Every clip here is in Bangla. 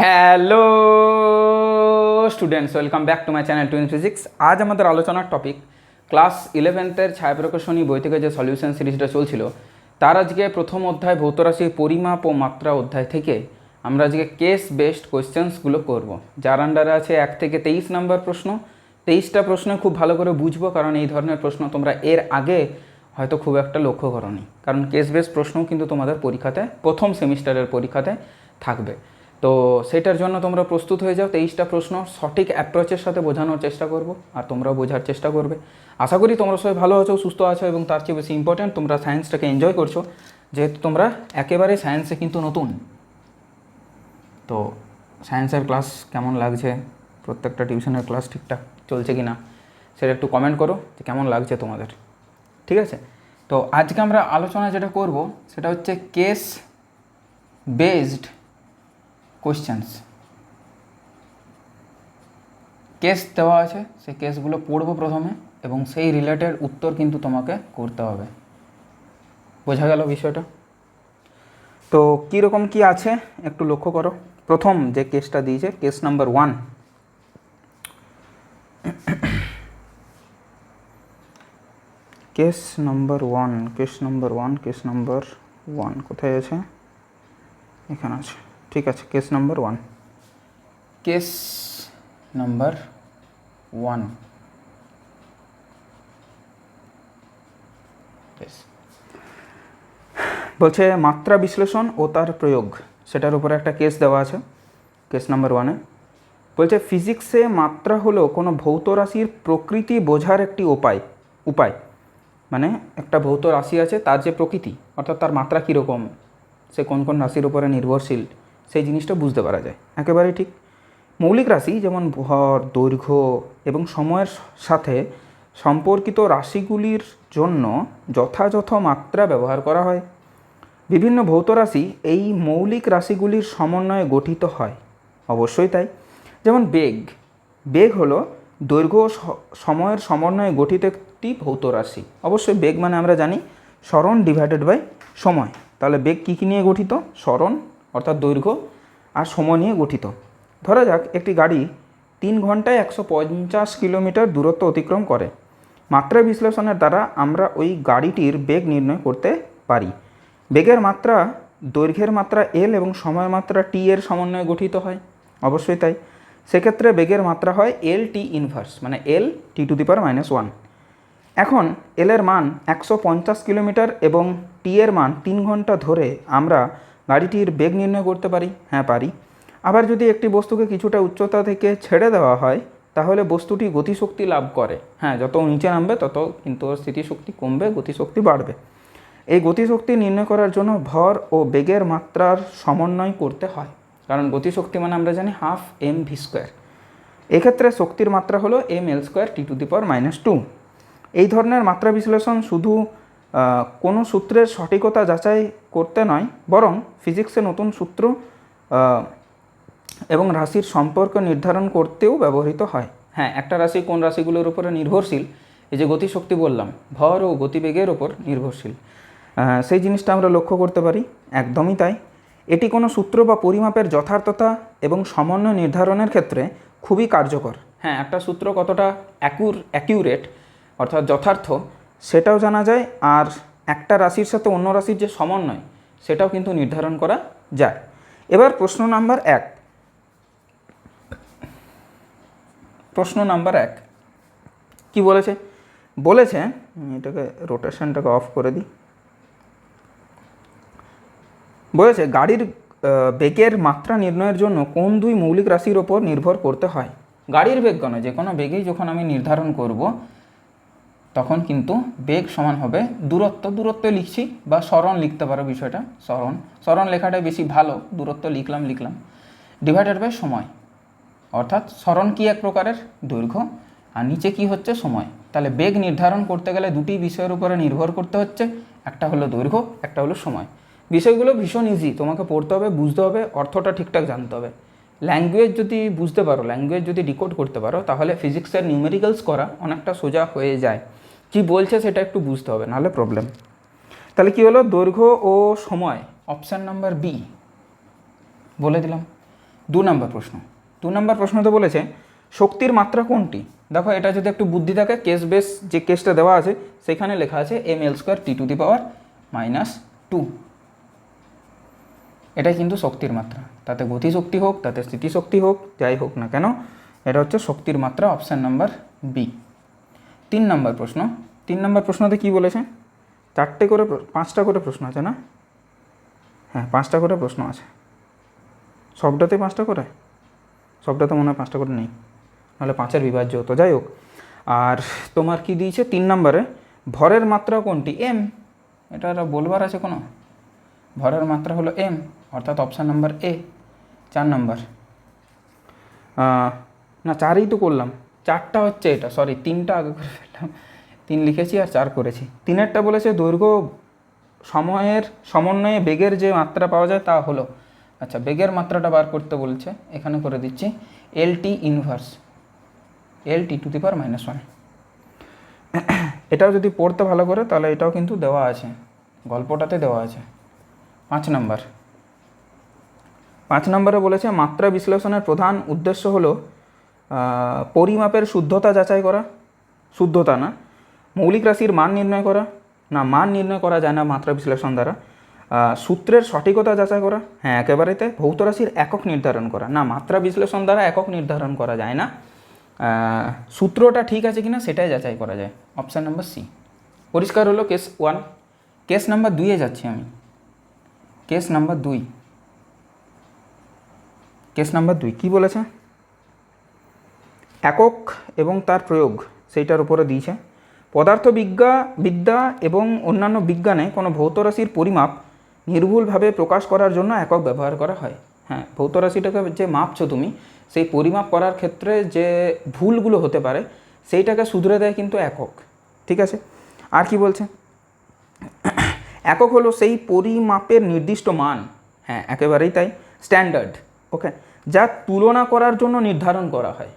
Hello students, welcome back to my channel twin physics. আজ আমাদের আলোচনার টপিক, ক্লাস ইলেভেন্থের ছায়াপ্রকাশনী বই থেকে যে সলিউশন সিরিজটা চলছিল, তার আজকে প্রথম অধ্যায় ভৌতরাশির পরিমাপ ও মাত্রা অধ্যায় থেকে আমরা আজকে কেস বেসড কোয়েশ্চেন্সগুলো করব। যার আন্ডারে আছে এক থেকে তেইশ নাম্বার প্রশ্ন। তেইশটা প্রশ্ন খুব ভালো করে বুঝব, কারণ এই ধরনের প্রশ্ন তোমরা এর আগে হয়তো খুব একটা লক্ষ্য করনি। কারণ কেস বেস প্রশ্নও কিন্তু তোমাদের পরীক্ষাতে, প্রথম সেমিস্টারের পরীক্ষাতে থাকবে। তো সেটার জন্য তোমরা প্রস্তুত হয়ে যাও। তেইশটা প্রশ্ন সঠিক অ্যাপ্রোচের সাথে বোঝানোর চেষ্টা করব, আর তোমরাও বোঝার চেষ্টা করবে। আশা করি তোমরা সবাই ভালো আছো, সুস্থ আছো, এবং তার চেয়ে বেশি ইম্পর্ট্যান্ট তোমরা সায়েন্সটাকে এনজয় করছ, যেহেতু তোমরা একেবারে সায়েন্সে কিন্তু নতুন। তো সায়েন্সের ক্লাস কেমন লাগছে? প্রত্যেকটা টিউশনের ক্লাস ঠিকঠাক চলছে কি না সেটা একটু কমেন্ট করো যে কেমন লাগছে তোমাদের। ঠিক আছে? তো আজকে আমরা আলোচনা যেটা করব, সেটা হচ্ছে কেস বেসড কোশ্চেন্স কেস দেওয়া আছে, সেই কেসগুলো পড়ব প্রথমে এবং সেই রিলেটেড উত্তর কিন্তু তোমাকে করতে হবে। বোঝা গেল বিষয়টা? তো কীরকম কি আছে একটু লক্ষ্য করো। প্রথম যে কেসটা দিয়েছে case number one case number one case number one case number one কোথায় আছে? এখানে আছে। ঠিক আছে case number one case number one বলছে মাত্রা বিশ্লেষণ ও তার প্রয়োগ সেটার উপরে একটা কেস দেওয়া আছে কেস নাম্বার ওয়ানে বলছে ফিজিক্সে মাত্রা হলো কোনো ভৌত রাশির প্রকৃতি বোঝার একটি উপায় উপায়। মানে একটা ভৌত রাশি আছে তার যে প্রকৃতি অর্থাৎ তার মাত্রা কীরকম সে কোন কোন রাশির উপরে নির্ভরশীল। সেই জিনিসটা বুঝতে পারা যায়। একেবারেই ঠিক। মৌলিক রাশি যেমন ভর, দৈর্ঘ্য এবং সময়ের সাথে সম্পর্কিত রাশিগুলির জন্য যথাযথ মাত্রা ব্যবহার করা হয়। বিভিন্ন ভৌত রাশি এই মৌলিক রাশিগুলির সমন্বয়ে গঠিত হয়। অবশ্যই তাই। যেমন বেগ। বেগ হলো দৈর্ঘ্য সময়ের সমন্বয়ে গঠিত একটি ভৌত রাশি। অবশ্যই বেগ মানে আমরা জানি স্মরণ ডিভাইডেড বাই সময়। তাহলে বেগ কী কী নিয়ে গঠিত? স্মরণ অর্থাৎ দৈর্ঘ্য আর সময় নিয়ে গঠিত। ধরা যাক, একটি গাড়ি তিন ঘন্টায় একশো পঞ্চাশ কিলোমিটার দূরত্ব অতিক্রম করে। মাত্রা বিশ্লেষণের দ্বারা আমরা ওই গাড়িটির বেগ নির্ণয় করতে পারি। বেগের মাত্রা, দৈর্ঘ্যের মাত্রা এল এবং সময়ের মাত্রা টি এর সমন্বয়ে গঠিত হয়। অবশ্যই তাই। সেক্ষেত্রে বেগের মাত্রা হয় এল টি ইনভার্স মানে L T to the power minus one এখন এল এর মান একশো পঞ্চাশ কিলোমিটার এবং টি এর মান তিন ঘণ্টা ধরে আমরা গাড়িটির বেগ নির্ণয় করতে পারি? হ্যাঁ পারি। আবার যদি একটি বস্তুকে কিছুটা উচ্চতা থেকে ছেড়ে দেওয়া হয়, তাহলে বস্তুটি গতিশক্তি লাভ করে। হ্যাঁ যত নিচে নামবে, তত কিন্তু স্থিতিশক্তি কমবে, গতিশক্তি বাড়বে। এই গতিশক্তি নির্ণয় করার জন্য ভর ও বেগের মাত্রার সমন্বয় করতে হয়। কারণ গতিশক্তি মানে আমরা জানি হাফ এম ভি স্কোয়ার। এক্ষেত্রে শক্তির মাত্রা হলো M L square T to the power minus two. এই ধরনের মাত্রা বিশ্লেষণ শুধু কোনো সূত্রের সঠিকতা যাচাই করতে নয়, বরং ফিজিক্সে নতুন সূত্র এবং রাশির সম্পর্ক নির্ধারণ করতেও ব্যবহৃত হয়। হ্যাঁ একটা রাশি কোন রাশিগুলোর উপরে নির্ভরশীল? এই যে গতিশক্তি বললাম, ভর ও গতিবেগের ওপর নির্ভরশীল। সেই জিনিসটা আমরা লক্ষ্য করতে পারি, একদমই তাই। এটি কোনো সূত্র বা পরিমাপের যথার্থতা এবং সমন্বয় নির্ধারণের ক্ষেত্রে খুবই কার্যকর। হ্যাঁ একটা সূত্র কতটা অ্যাকুর অ্যাকিউরেট অর্থাৎ যথার্থ সেটাও জানা যায় আর একটা রাশির সাথে অন্য রাশির যে সমন্বয়, সেটাও কিন্তু নির্ধারণ করা যায়। এবার প্রশ্ন নাম্বার এক। প্রশ্ন নাম্বার এক। কি বলেছে? বলেছে এটাকে রোটেশনটাকে অফ করে দিই। বলেছে, গাড়ির বেগের মাত্রা নির্ণয়ের জন্য কোন দুই মৌলিক রাশির ওপর নির্ভর করতে হয়? গাড়ির বেগ কেন যে কোনো বেগেই যখন আমি নির্ধারণ করব তখন কিন্তু বেগ সমান হবে দূরত্ব। দূরত্ব লিখছি বা স্মরণ লিখতে পারো বিষয়টা স্মরণ স্মরণ লেখাটাই বেশি ভালো, দূরত্ব লিখলাম লিখলাম। ডিভাইডেড বাই সময়। অর্থাৎ স্মরণ কি এক প্রকারের? দৈর্ঘ্য। আর নিচে কি হচ্ছে? সময়। তাহলে বেগ নির্ধারণ করতে গেলে দুটি বিষয়ের উপরে নির্ভর করতে হচ্ছে। একটা হলো দৈর্ঘ্য, একটা হলো সময়। বিষয়গুলো ভীষণ ইজি তোমাকে পড়তে হবে, বুঝতে হবে, অর্থটা ঠিকঠাক জানতে হবে। ল্যাঙ্গুয়েজ যদি বুঝতে পারো ল্যাঙ্গুয়েজ যদি ডিকোড করতে পারো, তাহলে ফিজিক্সের নিউমেরিক্যালস করা অনেকটা সোজা হয়ে যায়। কি বলছে সেটা একটু বুঝতে হবে, নাহলে প্রবলেম তাহলে কি হলো? দৈর্ঘ্য ও সময় অপশান নাম্বার বি বলে দিলাম। দু নম্বর প্রশ্ন। দু নম্বর প্রশ্ন তো বলেছে, শক্তির মাত্রা কোনটি? দেখো, এটা যদি একটু বুদ্ধি থাকে কেস বেস যে কেসটা দেওয়া আছে, সেখানে লেখা আছে M L square T to the power minus two এটাই কিন্তু শক্তির মাত্রা। তাতে গতিশক্তি হোক, তাতে স্থিতিশক্তি হোক, যাই হোক না কেন, এটা হচ্ছে শক্তির মাত্রা অপশান নাম্বার বি তিন নম্বর প্রশ্ন। তিন নম্বর প্রশ্নতে কি বলেছে? চারটে করে পাঁচটা করে প্রশ্ন আছে না? হ্যাঁ পাঁচটা করে প্রশ্ন আছে। সবটাতে পাঁচটা করে? সবটাতে মনে হয় পাঁচটা করে নেই। নাহলে পাঁচের বিভাজ্য হতো। যাই হোক, আর তোমার কি দিয়েছে? তিন নম্বরে, ভরের মাত্রা কোনটি? এম এটা বলবার আছে কোনো? ভরের মাত্রা হলো এম অর্থাৎ অপশান নাম্বার এ চার নম্বর। না, চারই তো করলাম। চারটা হচ্ছে এটা সরি তিনটা আগে করে ফেললাম। তিন লিখেছি আর চার করেছি। তিনেরটা বলেছে দৈর্ঘ্য সময়ের সমন্বয়ে বেগের যে মাত্রা পাওয়া যায় তা হলো। আচ্ছা বেগের মাত্রাটা বার করতে বলছে, এখানে করে দিচ্ছি। L T inverse L T to the power minus one এটাও যদি পড়তে ভালো করে, তাহলে এটাও কিন্তু দেওয়া আছে। গল্পটাতে দেওয়া আছে। পাঁচ নম্বর। পাঁচ নম্বরে বলেছে, মাত্রা বিশ্লেষণের প্রধান উদ্দেশ্য হলো পরিমাপের শুদ্ধতা যাচাই করা, শুদ্ধতা না, মৌলিক রাশির মান নির্ণয় করা, না, মান নির্ণয় করা যায় না মাত্রা বিশ্লেষণ দ্বারা সূত্রের সঠিকতা যাচাই করা হ্যাঁ একেবারেতে ভৌত রাশির একক নির্ধারণ করা, না, মাত্রা বিশ্লেষণ দ্বারা একক নির্ধারণ করা যায় না সূত্রটা ঠিক আছে কিনা সেটাই যাচাই করা যায় অপশান নাম্বার সি পরিষ্কার হলো কেস ওয়ান কেস নাম্বার দুইয়ে যাচ্ছি আমি কেস নাম্বার দুই কেস নাম্বার দুই, কী বলেছে? একক এবং তার প্রয়োগ সেইটার উপরে দিয়েছে। পদার্থবিজ্ঞা, বিদ্যা এবং অন্যান্য বিজ্ঞানে কোনো ভৌত রাশির পরিমাপ নির্ভুলভাবে প্রকাশ করার জন্য একক ব্যবহার করা হয়। হ্যাঁ ভৌত রাশিটাকে যে মাপছো তুমি, সেই পরিমাপ করার ক্ষেত্রে যে ভুলগুলো হতে পারে, সেইটাকে শুধরে দেয় কিন্তু একক। ঠিক আছে? আর কি বলছে? একক হলো সেই পরিমাপের নির্দিষ্ট মান। হ্যাঁ একেবারেই তাই, স্ট্যান্ডার্ড। ওকে? যা তুলনা করার জন্য নির্ধারণ করা হয়।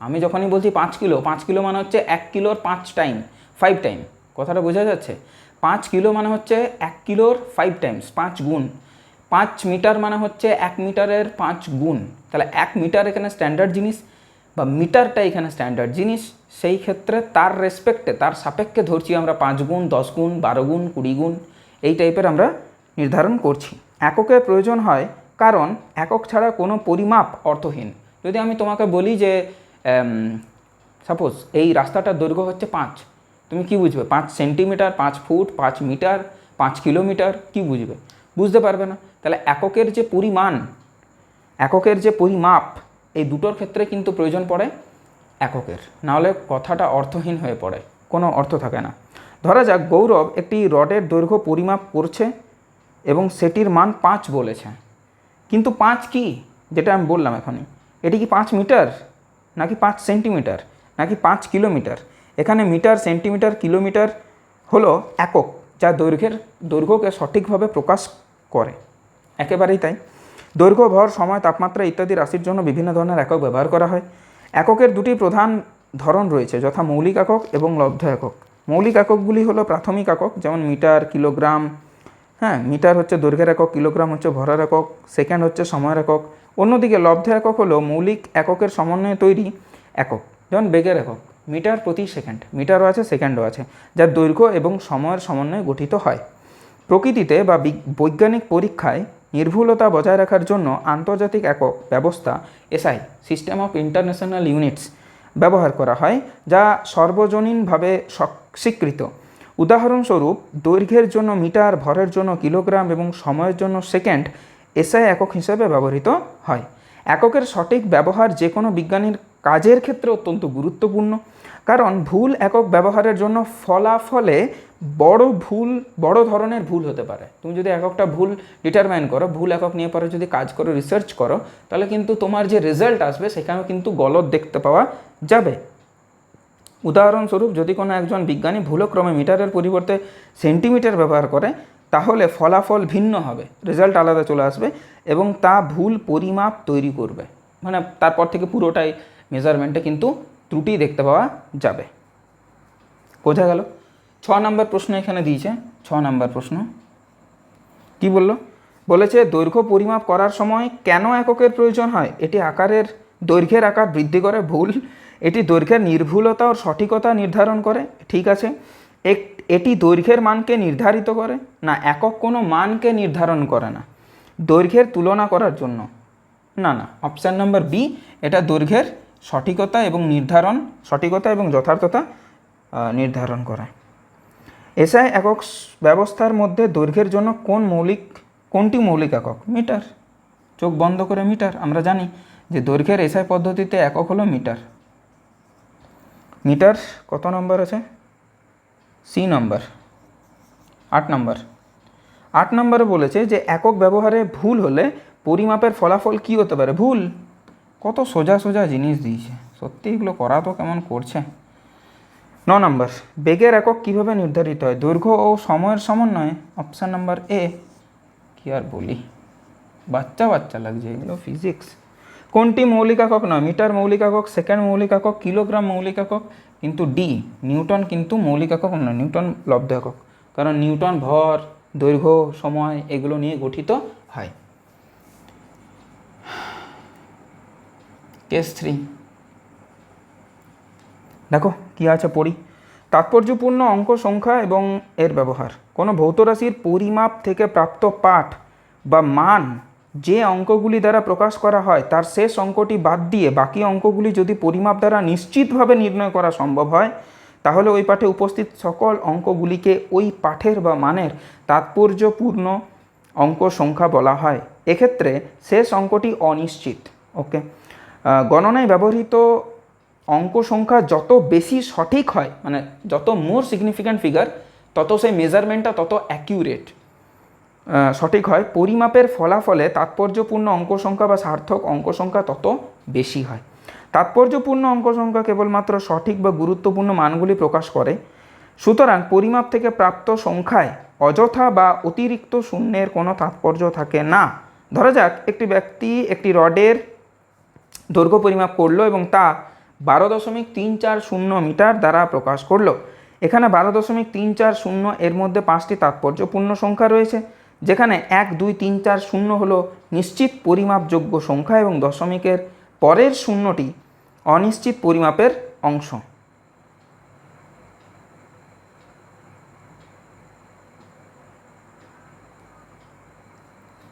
আমি যখনই বলছি পাঁচ কিলো পাঁচ কিলো মানে হচ্ছে এক কিলোর পাঁচ টাইম ফাইভ টাইম কথাটা বোঝা যাচ্ছে? পাঁচ কিলো মানে হচ্ছে এক কিলোর ফাইভ টাইমস পাঁচ গুণ। পাঁচ মিটার মানে হচ্ছে এক মিটারের পাঁচ গুণ। তাহলে এক মিটার এখানে স্ট্যান্ডার্ড জিনিস বা মিটারটা এখানে স্ট্যান্ডার্ড জিনিস। সেই ক্ষেত্রে তার রেসপেক্টে তার সাপেক্ষে ধরছি আমরা পাঁচ গুণ, দশ গুণ, বারো গুণ, কুড়ি গুণ, এই টাইপের আমরা নির্ধারণ করছি। এককের প্রয়োজন হয় কারণ একক ছাড়া কোনো পরিমাপ অর্থহীন। যদি আমি তোমাকে বলি যে সাপোজ এই রাস্তাটার দৈর্ঘ্য হচ্ছে পাঁচ। তুমি কি বুঝবে? পাঁচ সেন্টিমিটার পাঁচ ফুট পাঁচ মিটার পাঁচ কিলোমিটার কি বুঝবে? বুঝতে পারবে না? তাহলে এককের যে পরিমাণ, এককের যে পরিমাপ, এই দুটোর ক্ষেত্রে কিন্তু প্রয়োজন পড়ে এককের। নাহলে কথাটা অর্থহীন হয়ে পড়ে, কোনো অর্থ থাকে না। ধরা যাক, গৌরব একটি রডের দৈর্ঘ্য পরিমাপ করছে এবং সেটির মান পাঁচ বলেছে। কিন্তু পাঁচ কি? যেটা আমি বললাম এখনই। এটি কি পাঁচ মিটার নাকি পাঁচ সেন্টিমিটার, নাকি পাঁচ কিলোমিটার? এখানে মিটার, সেন্টিমিটার, কিলোমিটার হলো একক, যা দৈর্ঘ্যের, দৈর্ঘ্যকে সঠিকভাবে প্রকাশ করে। একেবারেই তাই। দৈর্ঘ্য, ভর, সময়, তাপমাত্রা ইত্যাদি রাশির জন্য বিভিন্ন ধরনের একক ব্যবহার করা হয়। এককের দুটি প্রধান ধরন রয়েছে, যথা মৌলিক একক এবং লব্ধ একক। মৌলিক এককগুলি হলো প্রাথমিক একক, যেমন মিটার, কিলোগ্রাম হ্যাঁ মিটার হচ্ছে দৈর্ঘ্যের একক, কিলোগ্রাম হচ্ছে ভরের একক, সেকেন্ড হচ্ছে সময়ের একক অন্যদিকে লব্ধ একক হলো মৌলিক এককের সমন্বয়ে তৈরি একক, যেমন বেগের একক, মিটার প্রতি সেকেন্ড, মিটারও আছে, সেকেন্ডও আছে, যার দৈর্ঘ্য এবং সময়ের সমন্বয়ে গঠিত হয়। প্রকৃতিতে বা বৈজ্ঞানিক পরীক্ষায় নির্ভুলতা বজায় রাখার জন্য আন্তর্জাতিক একক ব্যবস্থা, SI system of international units ব্যবহার করা হয়, যা সর্বজনীনভাবে স্বীকৃত। উদাহরণস্বরূপ, দৈর্ঘ্যের জন্য মিটার, ভরের জন্য কিলোগ্রাম এবং সময়ের জন্য সেকেন্ড এসআই একক হিসেবে ব্যবহৃত হয়। এককের সঠিক ব্যবহার যে কোনো বিজ্ঞানীর কাজের ক্ষেত্রে অত্যন্ত গুরুত্বপূর্ণ। কারণ ভুল একক ব্যবহারের জন্য ফলাফলে বড় ভুল, বড় ধরনের ভুল হতে পারে। তুমি যদি এককটা ভুল ডিটারমাইন করো, ভুল একক নিয়ে পরে যদি কাজ করো রিসার্চ করো, তাহলে কিন্তু তোমার যে রেজাল্ট আসবে, সেখানেও কিন্তু গলত দেখতে পাওয়া যাবে। উদাহরণস্বরূপ যদি কোনো একজন বিজ্ঞানী ভুলক্রমে মিটারের পরিবর্তে সেন্টিমিটার ব্যবহার করে তাহলে ফলাফল ভিন্ন হবে রেজাল্ট আলাদা চলে আসবে এবং তা ভুল পরিমাপ তৈরি করবে। মানে তারপর থেকে পুরোটাই মেজারমেন্টে কিন্তু ত্রুটি দেখতে পাওয়া যাবে। বোঝা গেল? ছ নম্বর প্রশ্ন এখানে দিয়েছে, ছ নম্বর প্রশ্ন। কি বলল? বলেছে, দৈর্ঘ্য পরিমাপ করার সময় কেন এককের প্রয়োজন হয়? এটি আকারের, দৈর্ঘ্যের আকার বৃদ্ধি করে ভুল। এটি দৈর্ঘ্যের নির্ভুলতা ও সঠিকতা নির্ধারণ করে। ঠিক আছে। এক- এটি দৈর্ঘ্যের মানকে নির্ধারিত করে না একক কোনো মানকে নির্ধারণ করে না। দৈর্ঘ্যের তুলনা করার জন্য। না না অপশান নাম্বার বি এটা দৈর্ঘ্যের সঠিকতা এবং নির্ধারণ, সঠিকতা এবং যথার্থতা নির্ধারণ করে। এসআই একক ব্যবস্থার মধ্যে দৈর্ঘ্যের জন্য কোন মৌলিক, কোনটি মৌলিক একক? মিটার। চোখ বন্ধ করে মিটার। আমরা জানি যে দৈর্ঘ্যের এসআই পদ্ধতিতে একক হলো মিটার। মিটার কত নম্বর আছে? সি নম্বর আট নম্বর আট নম্বরে বলেছে যে, একক ব্যবহারে ভুল হলে পরিমাপের ফলাফল কি হতে পারে? ভুল। কত সোজা সোজা জিনিস দিয়েছে। সত্যি এগুলো করা তো কেমন করছে। ন নম্বর বেগের একক কীভাবে নির্ধারিত হয়? দৈর্ঘ্য ও সময়ের সমন্বয়ে। অপশান নাম্বার এ কি আর বলি? বাচ্চা বাচ্চা লাগছে এগুলো ফিজিক্স কোনটি মৌলিক একক নয়? মিটার মৌলিক একক সেকেন্ড মৌলিক একক কিলোগ্রাম মৌলিক একক কিন্তু ডি নিউটন কিন্তু মৌলিক একক নয়, নিউটন লব্ধ একক। কারণ নিউটন ভর, দৈর্ঘ্য, সময় এগুলো নিয়ে গঠিত হয়। কেস থ্রি দেখো, কি আছে পড়ি? তাৎপর্যপূর্ণ অঙ্ক সংখ্যা এবং এর ব্যবহার। কোনো ভৌত রাশির পরিমাপ থেকে প্রাপ্ত পাঠ বা মান যে অঙ্কগুলি দ্বারা প্রকাশ করা হয়, তার শেষ অঙ্কটি বাদ দিয়ে বাকি অঙ্কগুলি যদি পরিমাপ দ্বারা নিশ্চিতভাবে নির্ণয় করা সম্ভব হয়, তাহলে ওই পাঠে উপস্থিত সকল অঙ্কগুলিকে ওই পাঠের বা মানের তাৎপর্যপূর্ণ অঙ্ক সংখ্যা বলা হয়। এক্ষেত্রে শেষ অঙ্কটি অনিশ্চিত। ওকে? গণনায় ব্যবহৃত অঙ্ক সংখ্যা যত বেশি সঠিক হয় মানে যত মোর সিগনিফিক্যান্ট ফিগার, তত সেই মেজারমেন্টটা তত অ্যাকিউরেট। সঠিক হয়। পরিমাপের ফলাফলে তাৎপর্যপূর্ণ অঙ্ক সংখ্যা বা সার্থক অঙ্ক সংখ্যা তত বেশি হয়। তাৎপর্যপূর্ণ অঙ্ক সংখ্যা কেবলমাত্র সঠিক বা গুরুত্বপূর্ণ মানগুলি প্রকাশ করে। সুতরাং পরিমাপ থেকে প্রাপ্ত সংখ্যায় অযথা বা অতিরিক্ত শূন্যের কোনো তাৎপর্য থাকে না। ধরা যাক, একটি ব্যক্তি একটি রডের দৈর্ঘ্য পরিমাপ করল এবং তা বারো দশমিক তিন চার শূন্য মিটার দ্বারা প্রকাশ করল। এখানে বারো দশমিক তিন চার শূন্য এর মধ্যে পাঁচটি তাৎপর্যপূর্ণ সংখ্যা রয়েছে। যেখানে এক, দুই, তিন, চার শূন্য হলো নিশ্চিত পরিমাপযোগ্য সংখ্যা এবং দশমিকের পরের শূন্যটি অনিশ্চিত পরিমাপের অংশ।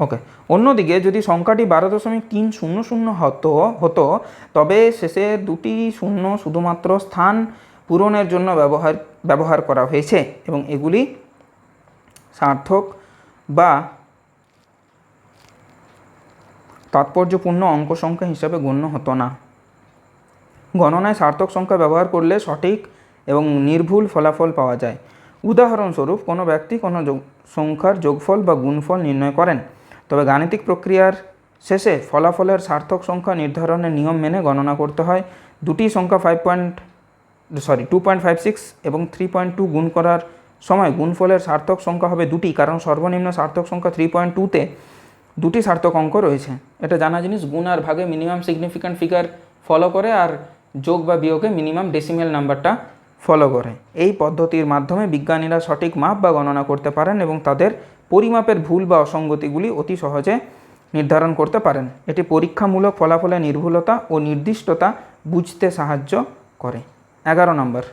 ওকে, অন্যদিকে যদি সংখ্যাটি বারো দশমিক তিন শূন্য শূন্য হতো হতো, তবে শেষে দুটি শূন্য শুধুমাত্র স্থান পূরণের জন্য ব্যবহার ব্যবহার করা হয়েছে এবং এগুলি সার্থক বা তাৎপর্যপূর্ণ অঙ্ক সংখ্যা হিসাবে গণ্য হতো না। গণনায় সার্থক সংখ্যা ব্যবহার করলে সঠিক এবং নির্ভুল ফলাফল পাওয়া যায়। উদাহরণস্বরূপ, কোনো ব্যক্তি কোনো সংখ্যার যোগফল বা গুণফল নির্ণয় করেন, তবে গাণিতিক প্রক্রিয়ার শেষে ফলাফলের সার্থক সংখ্যা নির্ধারণের নিয়ম মেনে গণনা করতে হয়। দুটি সংখ্যা five point sorry two point five six এবং থ্রি পয়েন্ট টু গুণ করার সময় গুণফলের সার্থক সংখ্যা হবে দুটি, কারণ সর্বনিম্ন সার্থক সংখ্যা থ্রি পয়েন্ট টুতে দুটি সার্থক অঙ্ক রয়েছে। এটা জানা জিনিস, গুণ আর ভাগে মিনিমাম সিগনিফিক্যান্ট ফিগার ফলো করে আর যোগ বা বিয়োগে মিনিমাম ডেসিমেল নাম্বারটা ফলো করে। এই পদ্ধতির মাধ্যমে বিজ্ঞানীরা সঠিক মাপ বা গণনা করতে পারেন এবং তাদের পরিমাপের ভুল বা অসঙ্গতিগুলি অতি সহজে নির্ধারণ করতে পারেন। এটি পরীক্ষামূলক ফলাফলের নির্ভুলতা ও নির্দিষ্টতা বুঝতে সাহায্য করে। এগারো নম্বর।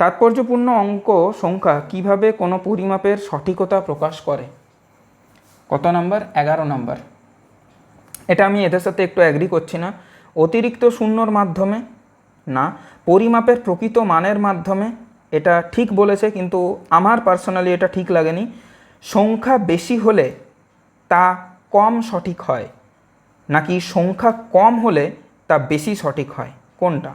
তাৎপর্যপূর্ণ অঙ্ক সংখ্যা কীভাবে কোনো পরিমাপের সঠিকতা প্রকাশ করে? কত নাম্বার? এগারো নাম্বার। এটা আমি এদের সাথে একটু অ্যাগ্রি করছি না। অতিরিক্ত শূন্যর মাধ্যমে না, পরিমাপের প্রকৃত মানের মাধ্যমে। এটা ঠিক বলেছে, কিন্তু আমার পার্সোনালি এটা ঠিক লাগেনি। সংখ্যা বেশি হলে তা কম সঠিক হয়, নাকি সংখ্যা কম হলে তা বেশি সঠিক হয়? কোনটা?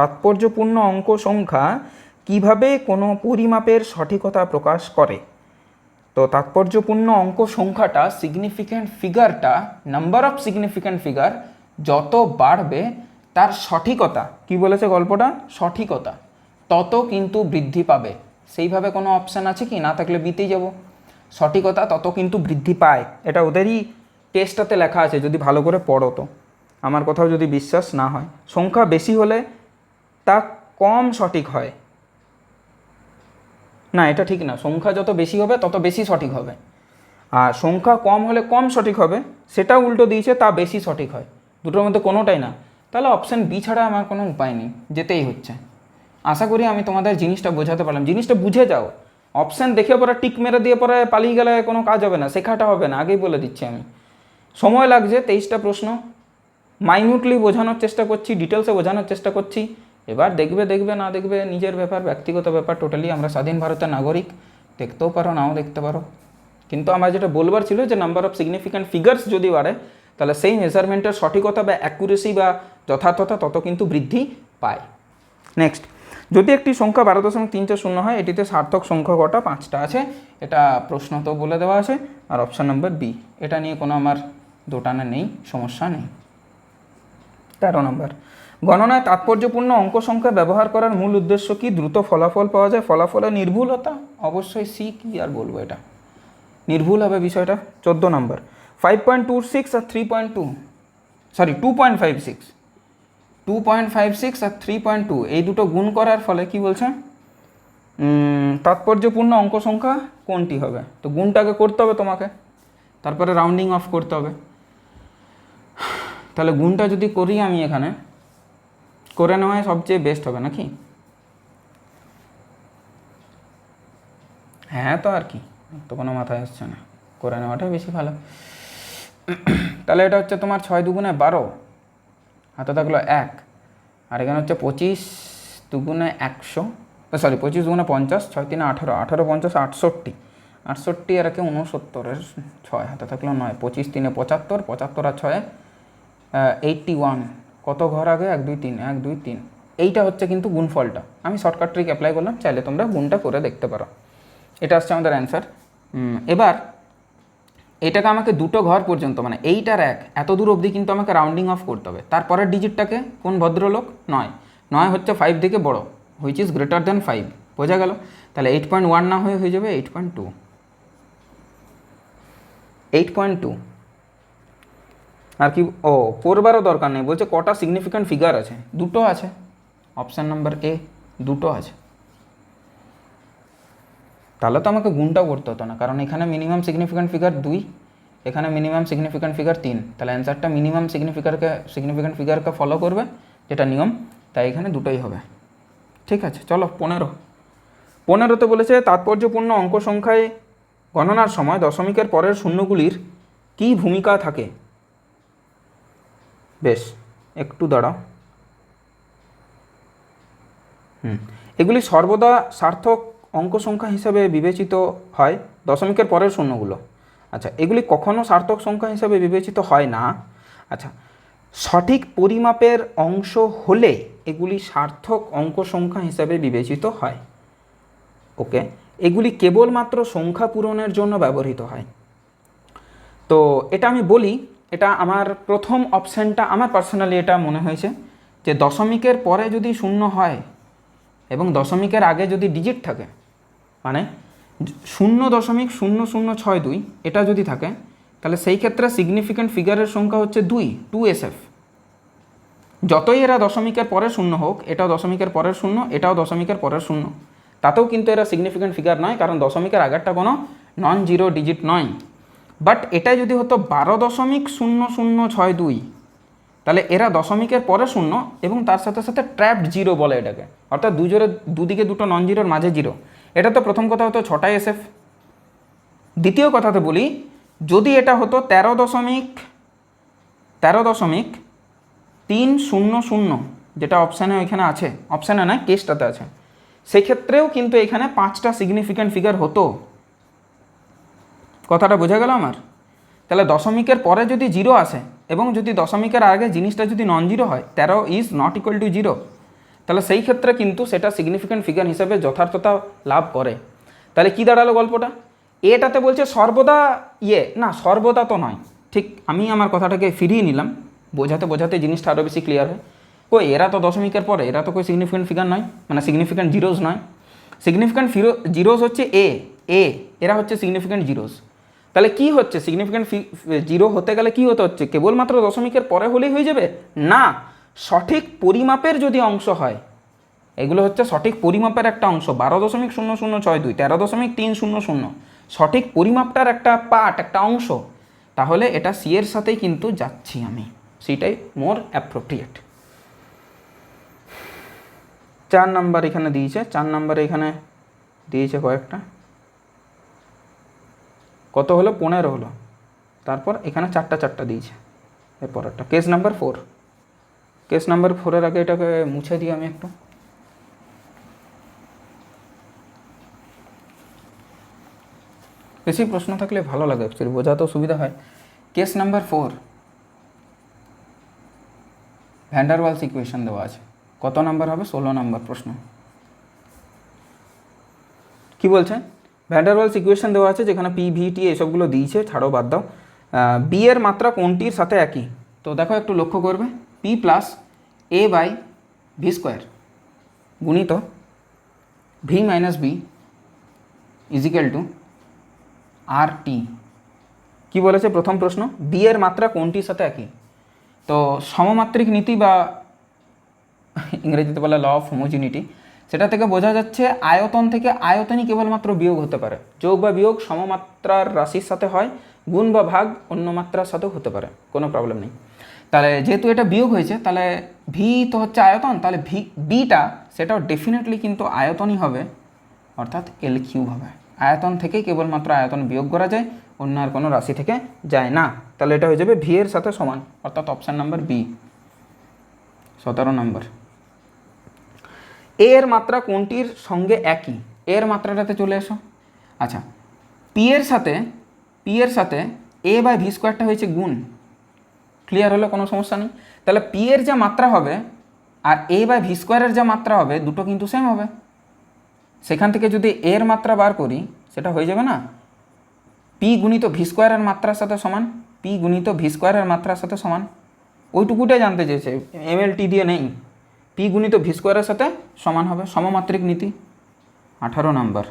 তাৎপর্যপূর্ণ অঙ্ক সংখ্যা কীভাবে কোনো পরিমাপের সঠিকতা প্রকাশ করে? তো তাৎপর্যপূর্ণ অঙ্ক সংখ্যাটা সিগনিফিক্যান্ট ফিগারটা নাম্বার অফ সিগনিফিক্যান্ট ফিগার যত বাড়বে তার সঠিকতা। কি বলেছে গল্পটা? সঠিকতা। তত কিন্তু বৃদ্ধি পাবে। সেইভাবে কোনো অপশান আছে কি? না থাকলে বিতেই যাব। সঠিকতা তত কিন্তু বৃদ্ধি পায়। এটা ওদেরই টেস্টটাতে লেখা আছে, যদি ভালো করে পড়ো তো। আমার কোথাও যদি বিশ্বাস না হয়। সংখ্যা বেশি হলে তা কম সঠিক হয়। না, এটা ঠিক না। সংখ্যা যত বেশি হবে, তত বেশি সঠিক হবে। আর সংখ্যা কম হলে কম সঠিক হবে, সেটা উল্টো দিয়েছে, তা বেশি সঠিক হয়। দুটোর মধ্যে কোনোটাই না। তাহলে অপশান বি ছাড়া আমার কোনো উপায় নেই। যেতেই হচ্ছে। আশা করি আমি তোমাদের জিনিসটা বোঝাতে পারলাম। জিনিসটা বুঝে যাও। অপশান দেখে পরে টিক মেরে দিয়ে পরে পালিয়ে গেলে কোনো কাজ হবে না, শেখাটা হবে না। আগেই বলে দিচ্ছি আমি। সময় লাগছে, তেইশটা প্রশ্ন। মাইনিউটলি বোঝানোর চেষ্টা করছি ডিটেলসে বোঝানোর চেষ্টা করছি। এবার দেখবে দেখবে, না দেখবে, নিজের ব্যাপার, ব্যক্তিগত ব্যাপার টোটালি আমরা স্বাধীন ভারতের নাগরিক, দেখতেও পারো, নাও দেখতে পারো। কিন্তু আমার যেটা বলবার ছিল যে নাম্বার অফ সিগনিফিক্যান্ট ফিগার্স যদি বাড়ে, তাহলে সেই মেজারমেন্টের সঠিকতা বা অ্যাকুরেসি বা যথার্থতা তত কিন্তু বৃদ্ধি পায়। নেক্সট যদি একটি সংখ্যা বারো দশমিক তিন চার শূন্য হয়, এটিতে সার্থক সংখ্যা কটা? পাঁচটা আছে। এটা প্রশ্ন তো বলে দেওয়া আছে। আর অপশান নম্বর বি এটা নিয়ে কোনো আমার দোটানা নেই, সমস্যা নেই। তেরো নম্বর গণনায় তাৎপর্যপূর্ণ অঙ্ক সংখ্যা ব্যবহার করার মূল উদ্দেশ্য কি? দ্রুত ফলাফল পাওয়া যায়। ফলাফলের নির্ভুলতা অবশ্যই সি কি আর বলব এটা? নির্ভুল হবে বিষয়টা। চোদ্দ number. Five point two six আর three point two sorry two point five six two point five six আর থ্রি পয়েন্ট টু এই দুটো গুণ করার ফলে কি বলছে? তাৎপর্যপূর্ণ অঙ্ক সংখ্যা কোনটি হবে? তো গুণটাকে করতে হবে তোমাকে। তারপরে রাউন্ডিং অফ করতে হবে। তাহলে গুণটা যদি করি আমি এখানে করে নেওয়াই সবচেয়ে বেস্ট হবে, নাকি? হ্যাঁ তো আর কি। তো কোনো মাথায় আসছে না। করে নেওয়াটাই বেশি ভালো। তাহলে এটা হচ্ছে তোমার ছয় দুগুণে বারো। হাতে থাকল এক। আর এখানে হচ্ছে পঁচিশ দুগুণে একশো। সরি পঁচিশ দুগুণে পঞ্চাশ, ছয় তিনে আঠারো। আঠারো, পঞ্চাশ, আটষট্টি। আটষট্টি আর একে উনসত্তরের ছয়। হাতে থাকল নয়। পঁচিশ তিনে পঁচাত্তর পঁচাত্তর আর ছয় এইটটি ওয়ান কত ঘর আগে? এক, দুই, তিন, এক, দুই, তিন। এইটা হচ্ছে কিন্তু গুণফলটা। আমি শর্টকাট ট্রিক অ্যাপ্লাই করলাম, চাইলে তোমরা গুণটা করে দেখতে পারো। এটা আসছে আমাদের অ্যান্সার এবার এটাকে আমাকে দুটো ঘর পর্যন্ত মানে এইটার এক, এত দূর অবধি কিন্তু আমাকে রাউন্ডিং অফ করতে হবে। তারপরের ডিজিটটাকে কোন ভদ্রলোক? নয়। নয় হচ্ছে ফাইভ থেকে বড় which is greater than five বোঝা গেল? তাহলে এইট পয়েন্ট ওয়ান না হয়ে হয়ে যাবে eight point two eight point two আর কি, ও করবারও দরকার নেই, বলছে কটা সিগনিফিক্যান্ট ফিগার আছে? দুটো আছে। অপশান নাম্বার এ দুটো আছে। তাহলে তো আমাকে গুণটাও করতে হতো না, কারণ এখানে মিনিমাম সিগনিফিক্যান্ট ফিগার দুই, এখানে মিনিমাম সিগনিফিক্যান্ট ফিগার তিন। তাহলে অ্যান্সারটা মিনিমাম সিগনিফিকারকে সিগনিফিক্যান্ট ফিগারকে ফলো করবে, যেটা নিয়ম, তাই এখানে দুটোই হবে। ঠিক আছে, চলো, পনেরো। পনেরোতে বলেছে, তাৎপর্যপূর্ণ অঙ্ক সংখ্যায় গণনার সময় দশমিকের পরের শূন্যগুলির কী ভূমিকা থাকে? বেশ, একটু দাঁড়াও। হুম, এগুলি সর্বদা সার্থক অঙ্ক সংখ্যা হিসাবে বিবেচিত হয় দশমিকের পরের শূন্যগুলো। আচ্ছা এগুলি কখনো সার্থক সংখ্যা হিসাবে বিবেচিত হয় না। আচ্ছা সঠিক পরিমাপের অংশ হলে এগুলি সার্থক অঙ্ক সংখ্যা হিসাবে বিবেচিত হয়। ওকে, এগুলি কেবলমাত্র সংখ্যা পূরণের জন্য ব্যবহৃত হয়। তো, এটা আমি বলি এটা আমার প্রথম অপশানটা আমার পার্সোনালি এটা মনে হয়েছে যে দশমিকের পরে যদি শূন্য হয় এবং দশমিকের আগে যদি ডিজিট থাকে মানে শূন্য দশমিক শূন্য শূন্য ছয় দুই এটা যদি থাকে, তাহলে সেই ক্ষেত্রে সিগনিফিক্যান্ট ফিগারের সংখ্যা হচ্ছে দুই টু এস এফ যতই এরা দশমিকের পরে শূন্য হোক, এটাও দশমিকের পরের শূন্য, এটাও দশমিকের পরের শূন্য। তাতেও কিন্তু এরা সিগনিফিক্যান্ট ফিগার নয়, কারণ দশমিকের আগেরটা কোনো নন জিরো ডিজিট নয়। বাট এটা যদি হতো বারো দশমিক শূন্য শূন্য ছয় দুই, তাহলে এরা দশমিকের পরে শূন্য এবং তার সাথে সাথে ট্র্যাপড জিরো বলে এটাকে। অর্থাৎ দুজোরে, দুদিকে দুটো নন জিরোর মাঝে জিরো এটা তো প্রথম কথা হতো ছটাই এসএফ দ্বিতীয় কথাতে বলি, যদি এটা হতো তেরো দশমিক তেরো দশমিক তিন শূন্য শূন্য, যেটা অপশানে ওইখানে আছে অপশানে নয় কেসটাতে আছে। সেক্ষেত্রেও কিন্তু এখানে পাঁচটা সিগনিফিক্যান্ট ফিগার হতো। কথাটা বোঝা গেল আমার? তাহলে দশমিকের পরে যদি জিরো আসে এবং যদি দশমিকের আগে জিনিসটা যদি নন জিরো হয়, তেরো is not equal to zero তাহলে সেই ক্ষেত্রে কিন্তু সেটা সিগনিফিক্যান্ট ফিগার হিসেবে যথার্থতা লাভ করে। তাহলে কি দাঁড়াল গল্পটা? এটাতে বলছে সর্বদা ইয়ে না, সর্বদা তো নয়। ঠিক আমি আমার কথাটাকে ফিরিয়ে নিলাম। বোঝাতে বোঝাতে জিনিসটা আরও বেশি ক্লিয়ার হয়। কই, এরা তো দশমিকের পরে, এরা তো কই সিগনিফিক্যান্ট ফিগার নয়? মানে সিগনিফিক্যান্ট জিরোজ নয়। সিগনিফিক্যান্ট ফিরো জিরোজ হচ্ছে এ এ এরা হচ্ছে সিগনিফিক্যান্ট জিরোজ তাহলে কি হচ্ছে? সিগনিফিক্যান্ট জিরো হতে গেলে কি হতে হচ্ছে? কেবলমাত্র দশমিকের পরে হলেই হয়ে যাবে? না। সঠিক পরিমাপের যদি অংশ হয়, এগুলো হচ্ছে সঠিক পরিমাপের একটা অংশ। বারো দশমিক শূন্য শূন্য ছয় দুই, তেরো দশমিক তিন শূন্য শূন্য। সঠিক পরিমাপটার একটা পার্ট একটা অংশ। তাহলে এটা সি এর সাথেই কিন্তু যাচ্ছি আমি। সেটাই মোর অ্যাপ্রোপ্রিয়েট চার নাম্বার এখানে দিয়েছে। চার নাম্বারে এখানে দিয়েছে কয়েকটা। কত হলো? পনেরো হলো। তারপর এখানে চারটা চারটা দিয়েছে। এরপর একটা। Case number four case number ফোরের আগে এটাকে মুছে দিই আমি একটু। বেশি প্রশ্ন থাকলে ভালো লাগে অ্যাকচুয়ালি বোঝাতেও সুবিধা হয়। Case number four van der Waals equation দেওয়া আছে। কত নাম্বার হবে? ষোলো নাম্বার প্রশ্ন। কি বলছে? ভ্যান্ডারওয়ালস ইকুয়েশন দেওয়া আছে, যেখানে পি ভি টি এসবগুলো দিয়েছে, ছাড়ো বাদ দাও। বি এর মাত্রা কোনটির সাথে একই? তো দেখো একটু লক্ষ্য করবে। P plus A by V square গুণিত V minus B equal to R T কী বলেছে প্রথম প্রশ্ন? বি এর মাত্রা কোনটির সাথে একই? তো সমমাত্রিক নীতি বা ইংরেজিতে বলে ল অফ হোমোজিনিটি সেটা থেকে বোঝা যাচ্ছে আয়তন থেকে আয়তনই কেবলমাত্র বিয়োগ হতে পারে। যোগ বা বিয়োগ সমমাত্রার রাশির সাথে হয়, গুণ বা ভাগ অন্য মাত্রার সাথেও হতে পারে, কোনো প্রবলেম নেই। তাহলে যেহেতু এটা বিয়োগ হয়েছে, তাহলে ভি তো হচ্ছে আয়তন, তাহলে ভি বিটা সেটাও ডেফিনেটলি কিন্তু আয়তনই হবে, অর্থাৎ এল কিউব হবে। আয়তন থেকেই কেবলমাত্র আয়তন বিয়োগ করা যায়, অন্য আর কোনো রাশি থেকে যায় না। তাহলে এটা হয়ে যাবে ভি এর সাথে সমান, অর্থাৎ অপশান নাম্বার বি সতেরো নম্বর এ এর মাত্রা কোনটির সঙ্গে একই? এর মাত্রাটাতে চলে এসো। আচ্ছা পি এর সাথে পি এর সাথে এ বাই ভি স্কোয়ারটা হয়েছে গুণ। ক্লিয়ার হলো? কোনো সমস্যা নেই। তাহলে পি এর যা মাত্রা হবে আর এ বাই ভি স্কোয়ারের যা মাত্রা হবে, দুটো কিন্তু সেম হবে। সেখান থেকে যদি এর মাত্রা বার করি, সেটা হয়ে যাবে না? পি গুণিত ভি স্কোয়ারের মাত্রার সাথে সমান। পি গুণিত ভি স্কোয়ারের মাত্রার সাথে সমান। ওইটুকুটাই জানতে চেয়েছে। এমএলটি দিয়ে নেই। পি গুণিত ভি স্কোয়ারের সাথে সমান হবে সমমাত্রিক নীতি। আঠারো নাম্বার।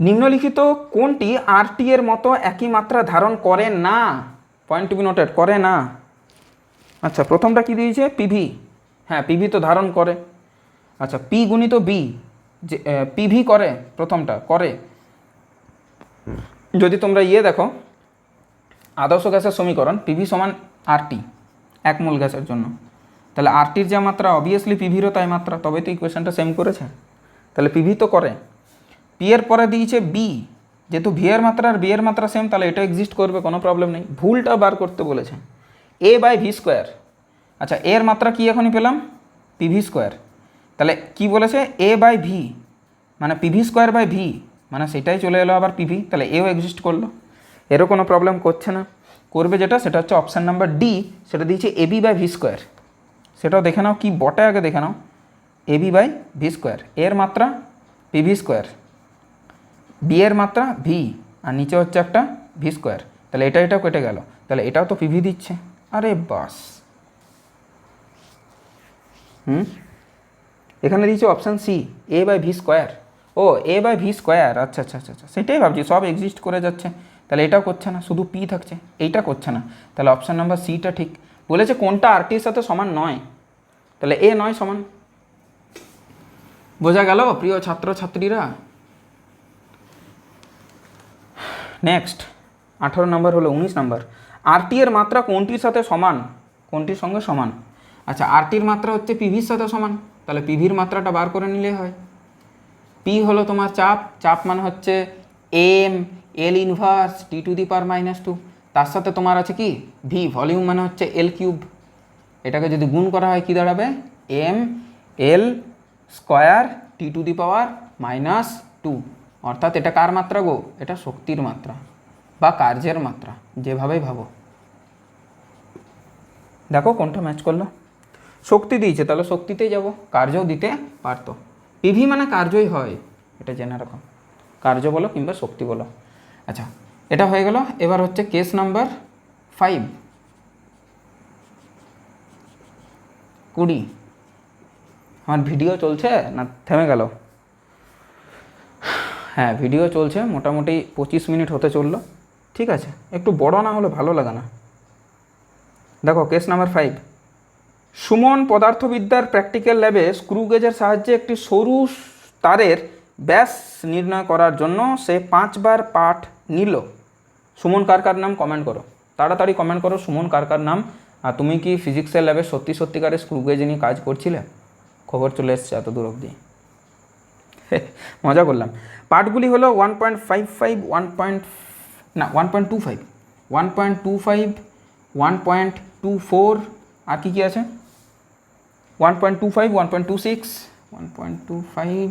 নিম্নলিখিত কোনটি আর টি এর মতো একই মাত্রা ধারণ করে না? পয়েন্ট টু বি নোটেড করে না। আচ্ছা প্রথমটা কি দিয়েছে? পিভি হ্যাঁ পিভি তো ধারণ করে। আচ্ছা পি গুণিত বি যে পিভি করে, প্রথমটা, করে। যদি তোমরা ইয়ে দেখো, আদর্শ গ্যাসের সমীকরণ পিভি সমান আরটি এক মূল গ্যাসের জন্য। তাহলে আরটির যা মাত্রা অবভিয়াসলি পিভিরও তাই মাত্রা তবে তো ইকুয়েশনটা সেম করেছে। তাহলে পিভি তো করে। পি এর পরে দিয়েছে বি যেহেতু ভি এর মাত্রা আর বি এর মাত্রা সেম তাহলে এটা এক্সিস্ট করবে, কোনো প্রবলেম নেই। ভুলটা বার করতে বলেছে। এ বাই ভি স্কোয়ার আচ্ছা এর মাত্রা কি এখনই পেলাম? পিভি স্কোয়ার তাহলে কি বলেছে? এ বাই ভি মানে পিভি স্কোয়ার বাই ভি মানে সেটাই চলে এলো আবার পিভি তাহলে এও এক্সিস্ট করল। এরও কোনো প্রবলেম করছে না। করবে যেটা, সেটা হচ্ছে অপশান নাম্বার ডি সেটা দিয়েছে এবি বাই ভি স্কোয়ার সেটাও দেখে নাও, কি বটে আগে দেখে নাও। A AB by V square এর মাত্রা পি ভি স্কোয়ার বি এর মাত্রা ভি আর নিচে হচ্ছে একটা ভি স্কোয়ার তাহলে এটা এটাও কেটে গেল। তাহলে এটাও তো পিভি দিচ্ছে। আরে বাস। হুম? এখানে দিয়েছে option C A by V square O A by V square আচ্ছা আচ্ছা আচ্ছা আচ্ছা সেটাই ভাবছি, সব এক্সিস্ট করে যাচ্ছে। তাহলে এটাও করছে না, শুধু পি থাকছে, এইটা করছে না। তাহলে অপশান নাম্বার সিটা ঠিক। বলেছে কোনটা আরটির সাথে সমান নয়। তাহলে এ নয় সমান। বোঝা গেল প্রিয় ছাত্র ছাত্রীরা নেক্সট আঠারো নম্বর হলো উনিশ নম্বর আরটি এর মাত্রা কোনটির সাথে সমান? কোনটির সঙ্গে সমান? আচ্ছা আরটির মাত্রা হচ্ছে পিভির সাথে সমান। তাহলে পিভির মাত্রাটা বার করে নিলে হয়। পি হলো তোমার চাপ। চাপ মানে হচ্ছে M L inverse T to the power minus two তার সাথে তোমার আছে কি? ভি ভলিউম মানে হচ্ছে এল কিউব এটাকে যদি গুণ করা হয়, কি দাঁড়াবে? M L square T to the power minus two অর্থাৎ এটা কার মাত্রা গো? এটা শক্তির মাত্রা বা কার্যের মাত্রা, যেভাবেই ভাবো। দেখো কোনটা ম্যাচ করল। শক্তি দিয়েছে, তাহলে শক্তিতেই যাব। কার্যও দিতে পারতো। পিভি মানে কার্যই হয়, এটা জেনে রাখো। কার্য বলো কিংবা শক্তি বলো। আচ্ছা এটা হয়ে গেল। এবার হচ্ছে কেস নাম্বার ফাইভ কুড়ি। আমার ভিডিও চলছে না থেমে গেল? হ্যাঁ ভিডিও চলছে, মোটামুটি পঁচিশ মিনিট হতে চলল। ঠিক আছে, একটু বড় না হলে ভালো লাগে না। দেখো কেস নাম্বার ফাইভ সুমন পদার্থবিদ্যার প্র্যাকটিক্যাল ল্যাবে স্ক্রু গেজের সাহায্যে একটি সরু তারের ব্যাস নির্ণয় করার জন্য সে পাঁচবার পাঠ নিল। সুমন কারকার নাম কমেন্ট করো তাড়াতাড়ি কমেন্ট করো সুমন কারকার নাম আর তুমি কি ফিজিক্সের ল্যাবে সত্যি সত্যিকারের স্ক্রু গেজ নিয়ে কাজ করছিলে খবর চলে এসছে এত দূর অবধি মজা করলাম পার্টগুলি হলো one point five five one point না one point two five one point two five one point two four আর কী কী আছে one point two five one point two six one point two five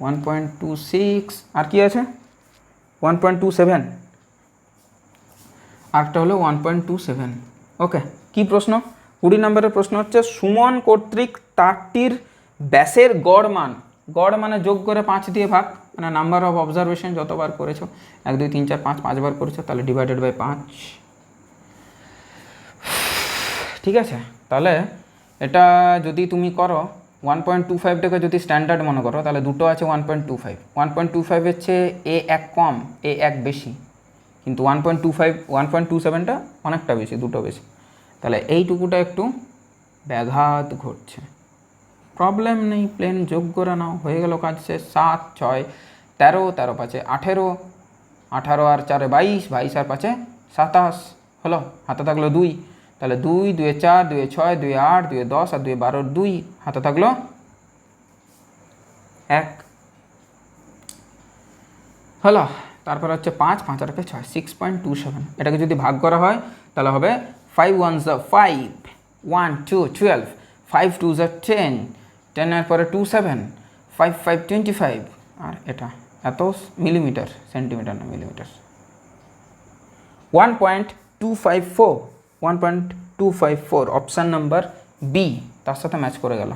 one point two six আর কী আছে ওয়ান পয়েন্ট টু সেভেন আরেকটা হলো one point two seven okay কী প্রশ্ন? কুড়ি নম্বরের প্রশ্ন হচ্ছে, সুমন কর্তৃক তারটির ব্যাসের গড় মান, গড় মানে যোগ করে পাঁচ দিয়ে ভাগ মানে নাম্বার অফ অবজারভেশন যতবার করেছ, এক, দুই, তিন, চার, পাঁচ, পাঁচবার করেছ, তাহলে ডিভাইডেড বাই পাঁচ। ঠিক আছে, তাহলে এটা যদি তুমি করো ওয়ান পয়েন্ট টু ফাইভটাকে যদি স্ট্যান্ডার্ড মনে করো, তাহলে দুটো আছে one point two five one point two ফাইভের চেয়ে এ এক কম এ এক বেশি। কিন্তু one point two five one point two সেভেনটা অনেকটা বেশি, দুটো বেশি। তাহলে এইটুকুটা একটু ব্যাঘাত ঘটছে। প্রবলেম নেই প্লেন যোগ করে নাও, হয়ে গেল কাজ শেষ, সাত, ছয়, তেরো তেরো পাঁচে আঠেরো, আঠারো আর চারে বাইশ বাইশ আর পাঁচে সাতাশ, হলো? হাতে থাকল দুই। তাহলে দুই, দুয়ে চার, দুয়ে ছয়, দুয়ে আট, দুয়ে দশ আর দুয়ে বারোর দুই, হাতে থাকল এক। হলো? তারপর হচ্ছে পাঁচ পাঁচ আর একে ছয় সিক্স পয়েন্ট টু সেভেন এটাকে যদি ভাগ করা হয়, তাহলে হবে ফাইভ ওয়ান জা five one two twelve five two জা টেন টেনের পরে two seven five five twenty five আর এটা এত মিলিমিটার সেন্টিমিটার না millimetre one point two five four one point two five four option number B তার সাথে ম্যাচ করে গেল।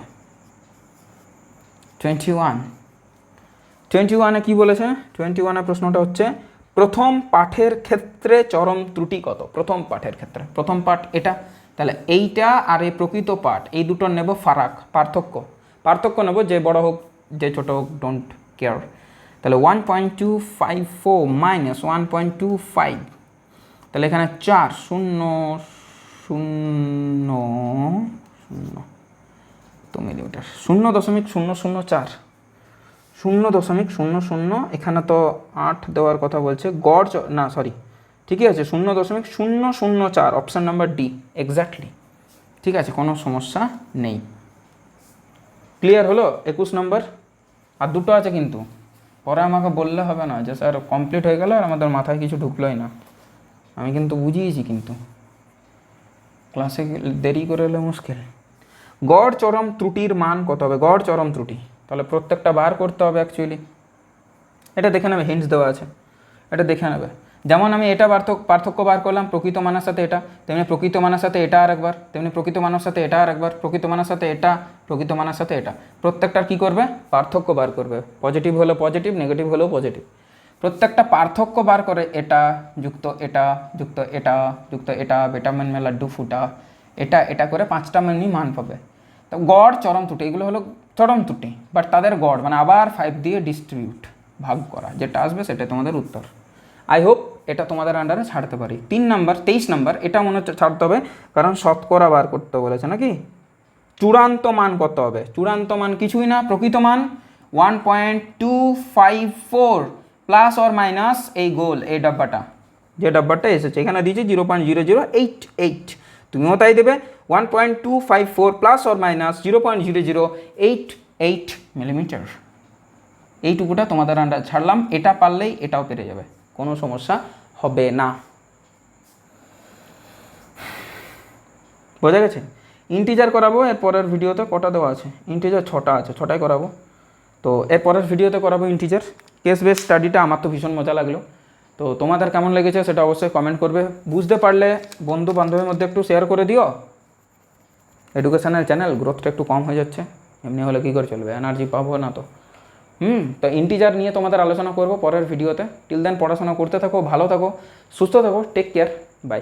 টোয়েন্টি ওয়ান টোয়েন্টি ওয়ানে কী বলেছে? টোয়েন্টি ওয়ানে প্রশ্নটা হচ্ছে, প্রথম পাঠের ক্ষেত্রে চরম ত্রুটি কত? প্রথম পাঠের ক্ষেত্রে। প্রথম পাঠ এটা। তাহলে এইটা আর এই প্রকৃত পাঠ, এই দুটো নেব ফারাক, পার্থক্য। পার্থক্য নেব যে বড় হোক, যে ছোট হোক ডোন্ট কেয়ার তাহলে one point two five four minus one point two five তাহলে এখানে চার, শূন্য শূন্য শূন্য। তো মিলিমিটার। শূন্য দশমিক শূন্য শূন্য চার। শূন্য দশমিক শূন্য শূন্য, এখানে তো আট দেওয়ার কথা বলছে, গড় না সরি ঠিকই আছে, শূন্য দশমিক শূন্য শূন্য চার অপশান নাম্বার ডি এক্স্যাক্টলি ঠিক আছে, কোনো সমস্যা নেই। ক্লিয়ার হলো? একুশ নম্বর আর দুটো আছে কিন্তু, পরে আমাকে বললে হবে না, যে স্যার কমপ্লিট হয়ে গেল আর আমাদের মাথায় কিছু ঢুকলোই না। আমি কিন্তু বুঝিয়েছি কিন্তু। ক্লাসে দেরি করে এলে মুশকিল। গড় চরম ত্রুটির মান কত হবে? গড় চরম ত্রুটি। তাহলে প্রত্যেকটা বার করতে হবে অ্যাকচুয়ালি এটা দেখে নেবে হিন্টস দেওয়া আছে। এটা দেখে নেবে যেমন আমি এটা পার্থক্য বার করলাম, প্রকৃত মানের সাথে এটা, তেমনি প্রকৃত মানের সাথে এটা আর একবার, তেমনি প্রকৃত মানের সাথে এটা আর একবার, প্রকৃত মানের সাথে এটা, প্রকৃত মানের সাথে এটা। প্রত্যেকটার কী করবে? পার্থক্য বার করবে। পজিটিভ হলো পজিটিভ নেগেটিভ হলেও পজিটিভ প্রত্যেকটা পার্থক্য বার করে এটা, যুক্ত এটা যুক্ত এটা যুক্ত এটা বেটামেন মেলা ডু ফুটা, এটা এটা করে পাঁচটা মেনই মান পাবে। তো গড়, চরম ত্রুটি, এগুলো হলো চরম ত্রুটি বাট তাদের গড় মানে আবার ফাইভ দিয়ে ডিস্ট্রিবিউট ভাগ করা, যেটা আসবে সেটাই তোমাদের উত্তর। আই হোপ এটা তোমাদের আন্ডারে ছাড়তে পারি। তিন নাম্বার তেইশ নাম্বার এটা মনে হচ্ছে ছাড়তে হবে, কারণ শতকরা বার করতে বলেছে নাকি? চূড়ান্ত মান কত হবে? চূড়ান্ত মান কিছুই না, প্রকৃত মান one point two five four plus or minus এই গোল, এই ডাব্বাটা, যে ডাব্বাটা এসেছে, এখানে দিয়েছে zero point zero zero eight eight তুমিও তাই দেবে। One point two five four plus or minus zero point zero zero eight eight millimetre এইটুকুটা তোমাদের আন্ডার ছাড়লাম। এটা পারলেই এটাও পেরে যাবে। কোনো সমস্যা হবে না। বোঝা গেছে? ইন্টিজার করাবো, এর পরের ভিডিওতে কটা দেওয়া আছে? ইন্টিজার ছটা আছে, ছটাই করাবো। তো এর পরের ভিডিওতে করাবো ইন্টিজার কেস বেস স্টাডিটা আমার তো ভীষণ মজা লাগল। তো তোমাদের কেমন লেগেছে সেটা অবশ্যই কমেন্ট করবে। বুঝতে পারলে বন্ধু বান্ধবের মধ্যে একটু শেয়ার করে দিও। এডুকেশনাল চ্যানেল গ্রোথটা একটু কম হয়ে যাচ্ছে। এমনি হলে কী করে চলবে? এনার্জি পাবো না তো। হুম, তো ইন্টিজার নিয়ে তোমাদের আলোচনা করব পরের ভিডিওতে টিল দেন পড়াশোনা করতে থাকো, ভালো থাকো, সুস্থ থাকো টেক কেয়ার বাই